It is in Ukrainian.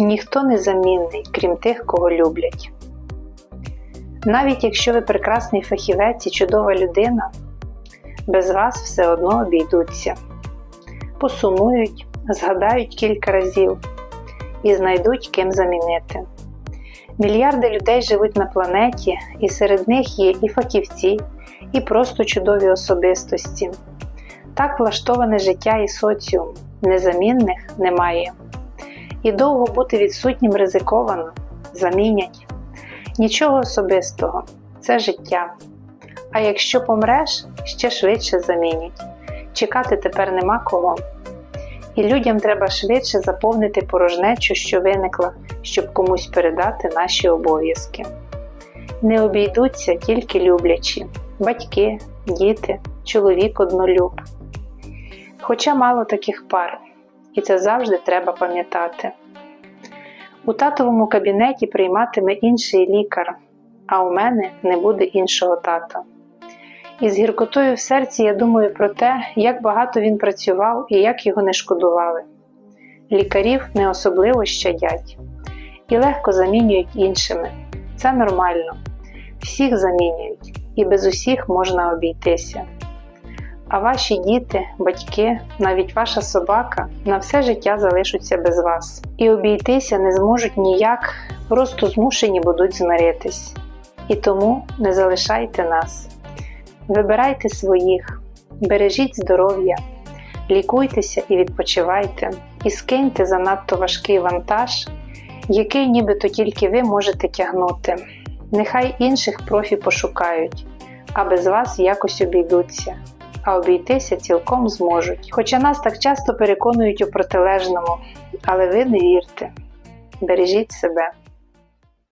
Ніхто не замінний, крім тих, кого люблять. Навіть якщо ви прекрасний фахівець і чудова людина, без вас все одно обійдуться, посумують, згадають кілька разів і знайдуть ким замінити. Мільярди людей живуть на планеті, і серед них є і фахівці, і просто чудові особистості. Так влаштоване життя і соціум, незамінних немає. І довго бути відсутнім ризиковано, замінять. Нічого особистого, це життя. А якщо помреш, ще швидше замінять. Чекати тепер нема кого. І людям треба швидше заповнити порожнечу, що виникла, щоб комусь передати наші обов'язки. Не обійдуться тільки люблячі батьки, діти, чоловік однолюб. Хоча мало таких пар, і це завжди треба пам'ятати. У татовому кабінеті прийматиме інший лікар, а у мене не буде іншого тата. І з гіркотою в серці я думаю про те, як багато він працював і як його не шкодували. Лікарів не особливо щадять і легко замінюють іншими. Це нормально. Всіх замінюють, і без усіх можна обійтися. А ваші діти, батьки, навіть ваша собака на все життя залишаться без вас і обійтися не зможуть ніяк, просто змушені будуть змиритись. І тому не залишайте нас. Вибирайте своїх, бережіть здоров'я, лікуйтеся і відпочивайте, і скиньте занадто важкий вантаж, який нібито тільки ви можете тягнути. Нехай інших профі пошукають, а без вас якось обійдуться, а обійтися цілком зможуть. Хоча нас так часто переконують у протилежному, але ви не вірте, бережіть себе.